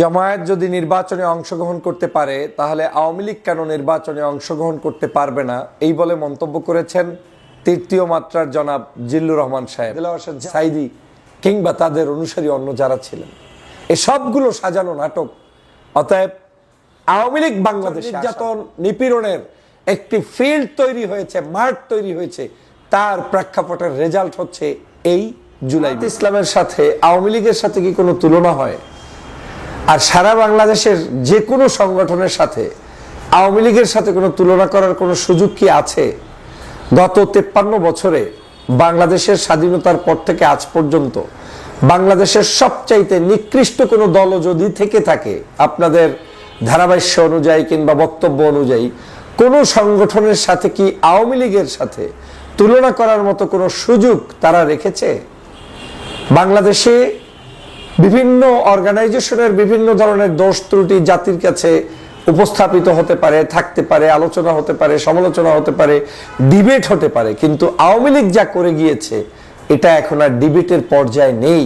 জামায়াত যদি নির্বাচনে অংশগ্রহণ করতে পারে তাহলে আওয়ামী লীগ কেন নির্বাচনে অংশগ্রহণ করতে পারবে না? এই বলে মন্তব্য করেছেন তৃতীয় মাত্রার জনাব জিল্লুর রহমান সাহেব সাইদি কিংবা তাদের অনুসারী অন্য যারা ছিলেন। এই সবগুলো সাজানো নাটক। অতএব আওয়ামী লীগ বাংলাদেশ নির্যাতন নিপীড়নের একটি ফিল্ড তৈরি হয়েছে মাঠ তৈরি হয়েছে তার প্রেক্ষাপটের রেজাল্ট হচ্ছে এই জুলাই ইসলামের সাথে আওয়ামী লীগের সাথে কি কোনো তুলনা হয়? আর সারা বাংলাদেশের যে কোনো সংগঠনের সাথে, আওয়ামী লীগের সাথে কোনো তুলনা করার কোনো সুযোগ কি আছে? গত তেপ্পান্ন বছরে বাংলাদেশের স্বাধীনতার পর থেকে আজ পর্যন্ত বাংলাদেশের সবচাইতে নিকৃষ্ট কোনো দল যদি থেকে থাকে, আপনাদের ধারাভাষ্য অনুযায়ী কিংবা বক্তব্য অনুযায়ী, কোনো সংগঠনের সাথে কি আওয়ামী লীগের সাথে তুলনা করার মতো কোনো সুযোগ তারা রেখেছে? বাংলাদেশে বিভিন্ন অর্গানাইজেশনের বিভিন্ন ধরনের দোষ ত্রুটি জাতির কাছে উপস্থাপিত হতে পারে, থাকতে পারে, আলোচনা হতে পারে, সমালোচনা হতে পারে ডিবেট হতে পারে, কিন্তু আওয়ামী লীগ যা করে গিয়েছে, এটা এখন আর ডিবেটের পর্যায়ে নেই।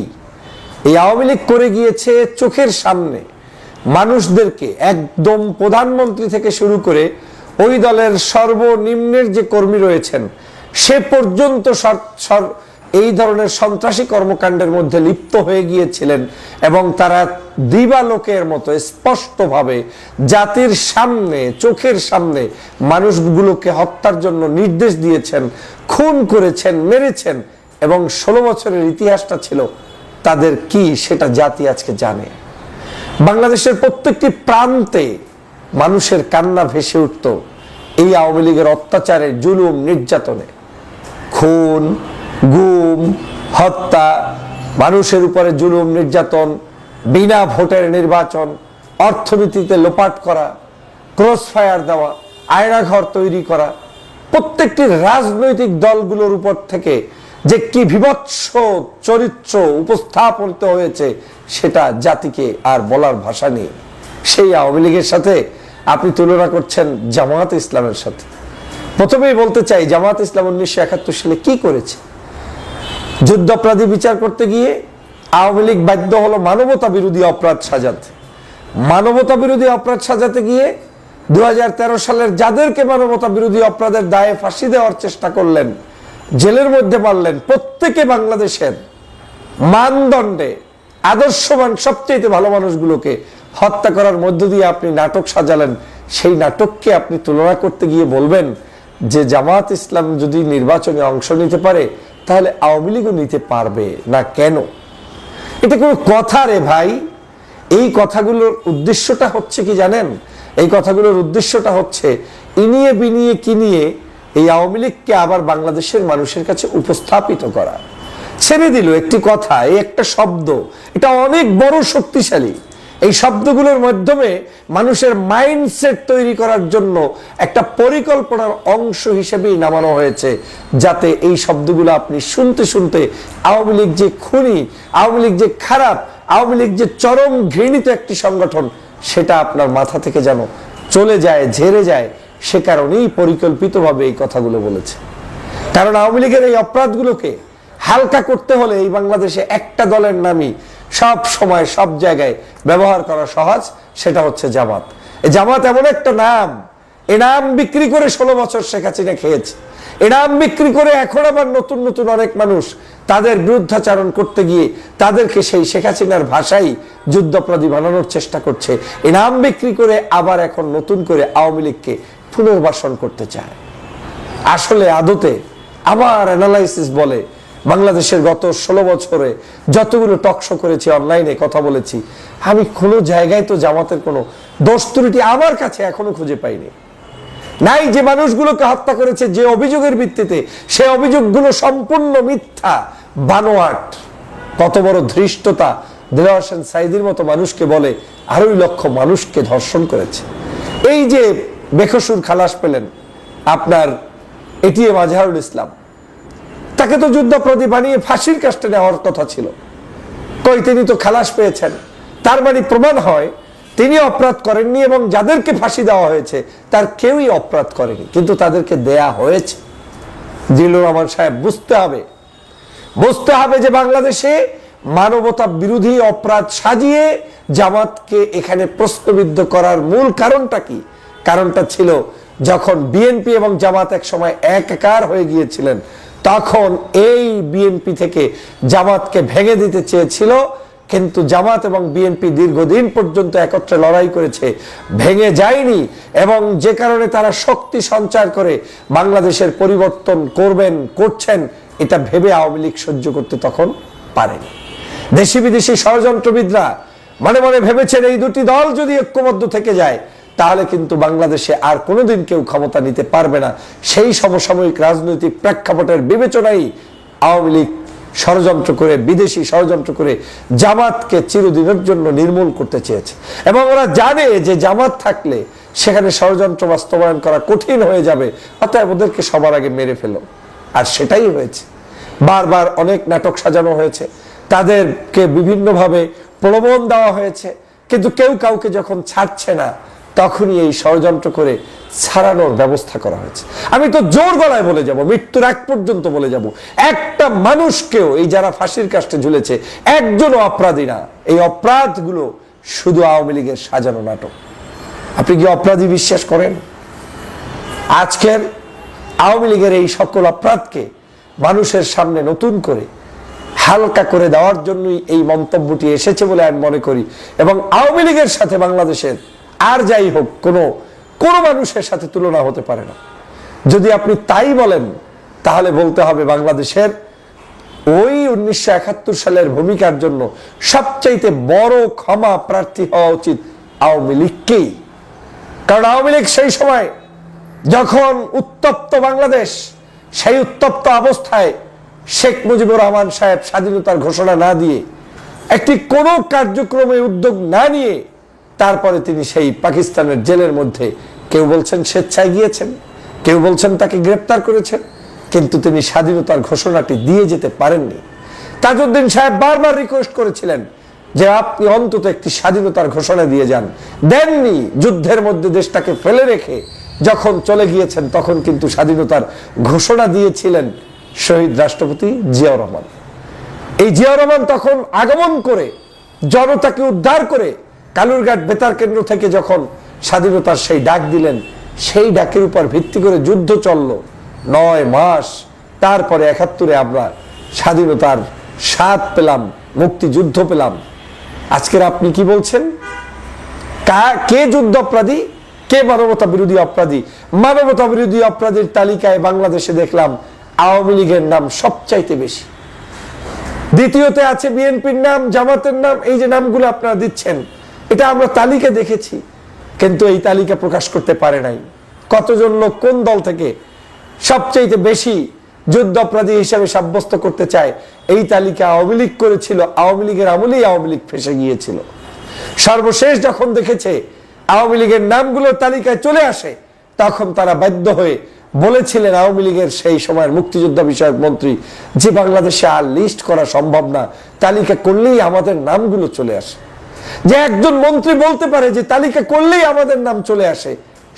এই আওয়ামী লীগ করে গিয়েছে চোখের সামনে। মানুষদেরকে একদম প্রধানমন্ত্রী থেকে শুরু করে ওই দলের সর্বনিম্নের যে কর্মী রয়েছেন, সে পর্যন্ত এই ধরনের সন্ত্রাসী কর্মকাণ্ডের মধ্যে লিপ্ত হয়ে গিয়েছিলেন এবং তারা দিবালোকের মতো স্পষ্টভাবে জাতির সামনে, চোখের সামনে মানুষগুলোকে হত্যার জন্য নির্দেশ দিয়েছেন, খুন করেছেন, মেরেছেন এবং ষোলো বছরের ইতিহাসটা ছিল তাদের কি সেটা জাতি আজকে জানে। বাংলাদেশের প্রত্যেকটি প্রান্তে মানুষের কান্না ভেসে উঠত এই আওয়ামী লীগের অত্যাচারে, জুলুম, নির্যাতনে। খুন গুম, হত্যা, মানুষের উপরে জুলুম, নির্যাতন, বিনা ভোটের নির্বাচন, অর্থনীতিতে লোপাট করা ক্রস ফায়ার দেওয়া, আয়নাঘর তৈরি করা, প্রত্যেকটি রাজনৈতিক দলগুলোর উপর থেকে যে কি বিভৎস চরিত্র উপস্থাপিত হয়েছে, সেটা জাতিকে আর বলার ভাষা নেই। সেই আওয়ামী লীগের সাথে আপনি তুলনা করছেন জামায়াত ইসলামের সাথে। প্রথমেই বলতে চাই জামাত ইসলাম উনিশশো একাত্তর সালে কি করেছে? যুদ্ধাপরাধী বিচার করতে গিয়ে আওয়ামী লীগ বাধ্য হলো মানবতা বিরোধী অপরাধ সাজাতে। মানবতা বিরোধী অপরাধ সাজাতে গিয়ে দুহাজার তেরো সালের যাদেরকে মানবতা বিরোধী অপরাধের দায়ে ফাঁসি দেওয়ার চেষ্টা করলেন, জেলের মধ্যে পারলেন প্রত্যেকে বাংলাদেশের মানদণ্ডে আদর্শবান সবচেয়ে ভালো মানুষগুলোকে হত্যা করার মধ্য দিয়ে আপনি নাটক সাজালেন, সেই নাটককে আপনি তুলনা করতে গিয়ে বলবেন যে জামাত ইসলাম যদি নির্বাচনে অংশ নিতে পারে তাহলে আওয়ামী লীগও নিতে পারবে না কেন? এটা কোনো কথা রে ভাই। এই কথাগুলোর উদ্দেশ্যটা হচ্ছে কি জানেন? এই কথাগুলোর উদ্দেশ্যটা হচ্ছে ইনিয়ে বিনিয়ে কিনিয়ে এই আওয়ামী লীগকে আবার বাংলাদেশের মানুষের কাছে উপস্থাপিত করা। ছেড়ে দিল একটি কথা, এই একটা শব্দ। এটা অনেক বড় শক্তিশালী। এই শব্দগুলোর মাধ্যমে মানুষের মাইন্ডসেট তৈরি করার জন্য একটা পরিকল্পনার অংশ হিসেবেই নামানো হয়েছে, যাতে এই শব্দগুলো আপনি শুনতে শুনতে আওয়ামী লীগ যে খুনি, আওয়ামী লীগ যে খারাপ, আওয়ামী লীগ যে চরম ঘৃণিত একটি সংগঠন, সেটা আপনার মাথা থেকে যেন চলে যায়, ঝেড়ে যায়, সে কারণেই পরিকল্পিতভাবে এই কথাগুলো বলেছে। কারণ আওয়ামী লীগের এই অপরাধগুলোকে হালকা করতে হলে এই বাংলাদেশে একটা দলের নামই সব সময়, সব জায়গায় ব্যবহার করা সহজ, সেটা হচ্ছে জামাত। জামাত এমন একটা নাম, এ নাম বিক্রি করে ষোলো বছর শেখ হাসিনা খেয়েছে। এ নাম বিক্রি করে এখন আবার নতুন নতুন অনেক মানুষ তাদের বিরুদ্ধাচারণ করতে গিয়ে তাদেরকে সেই শেখ হাসিনার ভাষাই যুদ্ধাপরাধী বানানোর চেষ্টা করছে। এ নাম বিক্রি করে আবার এখন নতুন করে আওয়ামী লীগকে পুনর্বাসন করতে চায়। আসলে আদতে আবার অ্যানালাইসিস বলে বাংলাদেশের গত ষোলো বছরে যতগুলো টকশো করেছি অনলাইনে কথা বলেছি, আমি কোনো জায়গায় তো জামাতের কোনো দোষ ত্রুটি আমার কাছে এখনও খুঁজে পাইনি। নাই যে মানুষগুলোকে হত্যা করেছে, যে অভিযোগের ভিত্তিতে, সে অভিযোগগুলো সম্পূর্ণ মিথ্যা, বানোয়াট। কত বড় ধৃষ্টতা হোসেন সাইদির মতো মানুষকে বলে, আড়াই লক্ষ মানুষকে ধর্ষণ করেছে। এই যে বেকসুর খালাস পেলেন আপনার এটিএম আজহারুল ইসলাম তাকে তো যুদ্ধাপরাধী বানিয়ে ফাঁসির কাজটা নেওয়ার কথা ছিল। কই, তিনি তো খালাস পেয়েছেন। তার মানে প্রমাণ হয়, তিনি অপরাধ করেননি এবং যাদেরকে ফাঁসি দেওয়া হয়েছে, তার কেউই অপরাধ করেনি। কিন্তু তাদেরকে দেয়া হয়েছে। জিল্লুর রহমান সাহেব, বুঝতে হবে। বুঝতে হবে যে বাংলাদেশে মানবতা বিরোধী অপরাধ সাজিয়ে জামাতকে এখানে প্রশ্নবিদ্ধ করার মূল কারণটা কি? কারণটা ছিল যখন বিএনপি এবং জামাত এক সময় একাকার হয়ে গিয়েছিলেন তখন এই বিএনপি থেকে জামাতকে ভেঙে দিতে চেয়েছিল, কিন্তু জামাত এবং বিএনপি দীর্ঘদিন পর্যন্ত একত্রে লড়াই করেছে, ভেঙে যায়নি এবং যে কারণে তারা শক্তি সঞ্চার করে বাংলাদেশের পরিবর্তন করবেন, করছেন, এটা ভেবে আওয়ামী লীগ সহ্য করতে তখন পারেনি। দেশি বিদেশি ষড়যন্ত্রবিদরা মনে মনে ভেবেছেন এই দুটি দল যদি ঐক্যবদ্ধ থেকে যায় তাহলে কিন্তু বাংলাদেশে আর কোনোদিন কেউ ক্ষমতা নিতে পারবে না। সেই সমসাময়িক রাজনৈতিক প্রেক্ষাপটের বিবেচনায় আওয়ামী লীগ ষড়যন্ত্র করে, বিদেশি ষড়যন্ত্র করে জামাতকে চিরদিনের জন্য নির্মূল করতে চেয়েছে। এবং ওরা জানে যে জামাত থাকলে সেখানে ষড়যন্ত্র বাস্তবায়ন করা কঠিন হয়ে যাবে, অতএব ওদেরকে সবার আগে মেরে ফেলো। আর সেটাই হয়েছে। বারবার অনেক নাটক সাজানো হয়েছে। তাদেরকে বিভিন্নভাবে প্রলোভন দেওয়া হয়েছে। কিন্তু কেউ কাউকে যখন ছাড়ছে না তখনই এই ষড়যন্ত্র করে ছাড়ানোর ব্যবস্থা করা হয়েছে। আমি তো জোর গলায় বলে যাব, মৃত্যুর এক পর্যন্ত বলে যাব, একটা মানুষকেও এই যারা ফাঁসির কাষ্টে ঝুলেছে, একজনও অপরাধী না। এই অপরাধগুলো শুধু আওয়ামী লীগের সাজানো নাটক। আপনি কি অপরাধী বিশ্বাস করেন? আজকের আওয়ামী লীগের এই সকল অপরাধকে মানুষের সামনে নতুন করে হালকা করে দেওয়ার জন্যই এই মন্তব্যটি এসেছে বলে আমি মনে করি। এবং আওয়ামী লীগের সাথে বাংলাদেশের আর যাই হোক, কোনো কোনো মানুষের সাথে তুলনা হতে পারে না। যদি আপনি তাই বলেন, তাহলে বলতে হবে বাংলাদেশের ওই উনিশশো একাত্তর সালের ভূমিকার জন্য সবচাইতে বড় ক্ষমা প্রার্থী হওয়া উচিত আওয়ামী লীগকেই। কারণ আওয়ামী লীগ সেই সময় যখন উত্তপ্ত বাংলাদেশ, সেই উত্তপ্ত অবস্থায় শেখ মুজিবুর রহমান সাহেব স্বাধীনতার ঘোষণা না দিয়ে একটি কোনো কার্যক্রমে উদ্যোগ না নিয়ে তারপরে তিনি সেই পাকিস্তানের জেলের মধ্যে কেউ বলছেন স্বেচ্ছায় গিয়েছেন, কেউ বলছেন তাকে গ্রেপ্তার করেছেন, কিন্তু তিনি স্বাধীনতার ঘোষণাটি দিয়ে যেতে পারেননি। তাজউদ্দিন সাহেব বারবার রিকোয়েস্ট করেছিলেন যে আপনি অন্তত একটি স্বাধীনতার ঘোষণা দিয়ে যান। দেননি, যুদ্ধের মধ্যে দেশটাকে ফেলে রেখে যখন চলে গিয়েছেন তখন কিন্তু স্বাধীনতার ঘোষণা দিয়েছিলেন শহীদ রাষ্ট্রপতি জিয়াউর রহমান। এই জিয়াউর রহমান তখন আগমন করে, জনতাকে উদ্ধার করে কালুরঘাট বেতার কেন্দ্র থেকে যখন স্বাধীনতার সেই ডাক দিলেন, সেই ডাকের উপর ভিত্তি করে যুদ্ধ চলল নয় মাস। তারপরে একাত্তরে আমরা স্বাধীনতার স্বাদ পেলাম, মুক্তিযুদ্ধ পেলাম। আজকের আপনি কি বলছেন? কা- কে যুদ্ধ অপরাধী? কে মানবতা বিরোধী অপরাধী? মানবতা বিরোধী অপরাধীর তালিকায় বাংলাদেশে দেখলাম আওয়ামী লীগের নাম সবচাইতে বেশি। দ্বিতীয়তে আছে বিএনপির নাম, জামাতের নাম, এই যে নামগুলো আপনারা দিচ্ছেন এটা আমরা তালিকা দেখেছি, কিন্তু এই তালিকা প্রকাশ করতে পারে নাই। কতজন লোক কোন দল থেকে সবচাইতে বেশি যুদ্ধ অপরাধী হিসাবে সাব্যস্ত করতে চায়, এই তালিকা আওয়ামী লীগ করেছিল, আওয়ামী লীগের আমলেই আওয়ামী লীগ ফেসে গিয়েছিল। সর্বশেষ যখন দেখেছে আওয়ামী লীগের নামগুলোর তালিকায় চলে আসে, তখন তারা বাধ্য হয়ে বলেছিলেন আওয়ামী লীগের সেই সময়ের মুক্তিযোদ্ধা বিষয়ক মন্ত্রী যে বাংলাদেশে আর লিস্ট করা সম্ভব না। তালিকা করলেই আমাদের নামগুলো চলে আসে। যে একজন মন্ত্রী বলতে পারে যে তালিকা করলেই আমাদের নাম চলে আসে,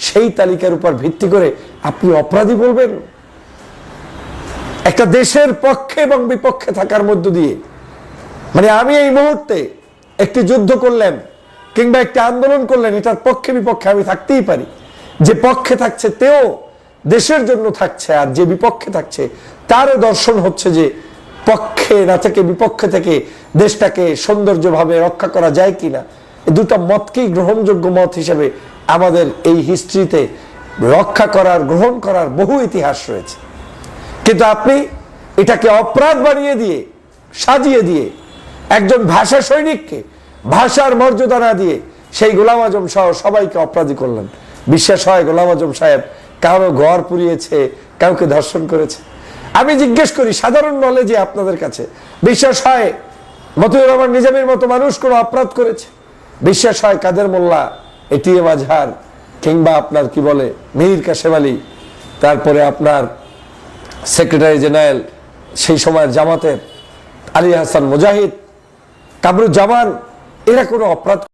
সেই তালিকার উপর ভিত্তি করে আপনি অপরাধী বলবেন? একটা দেশের পক্ষে এবং বিপক্ষে থাকার মধ্য দিয়ে। মানে আমি এই মুহূর্তে একটি যুদ্ধ করলেন কিংবা একটি আন্দোলন করলেন, এটার পক্ষে বিপক্ষে আমি থাকতেই পারি। যে পক্ষে থাকছে, তেও দেশের জন্য থাকছে, আর যে বিপক্ষে থাকছে, তারও দর্শন হচ্ছে যে পক্ষে না থেকে বিপক্ষে থেকে দেশটাকে সৌন্দর্যভাবে রক্ষা করা যায় কিনা? দুটো মতকেই গ্রহণযোগ্য মত হিসেবে আমাদের এই হিস্ট্রিতে রক্ষা করার, গ্রহণ করার বহু ইতিহাস রয়েছে। কিন্তু আপনি এটাকে অপরাধ বানিয়ে দিয়ে, সাজিয়ে দিয়ে, একজন ভাষা সৈনিককে ভাষার মর্যাদা না দিয়ে সেই গোলাম আজম সহ সবাইকে অপরাধী করলেন। বিশ্বাস হয় গোলাম আজম সাহেব কারও ঘর পুড়িয়েছে, কাউকে ধর্ষণ করেছে। আমি জিজ্ঞেস করি, সাধারণ নলেজে আপনাদের কাছে। বিশ্বাস হয় মতিউর রহমান নিজামের মতো মানুষ কোনো অপরাধ করেছে? বিশ্বাস হয় কাদের মোল্লা, এটিএম আজহার, কিংবা আপনার কি বলে, মীর কাশেম আলী, তারপরে আপনার সেক্রেটারি জেনারেল সেই সময়ের জামাতের আলী হাসান মুজাহিদ কাবরুজ্জামান এরা কোনো অপরাধ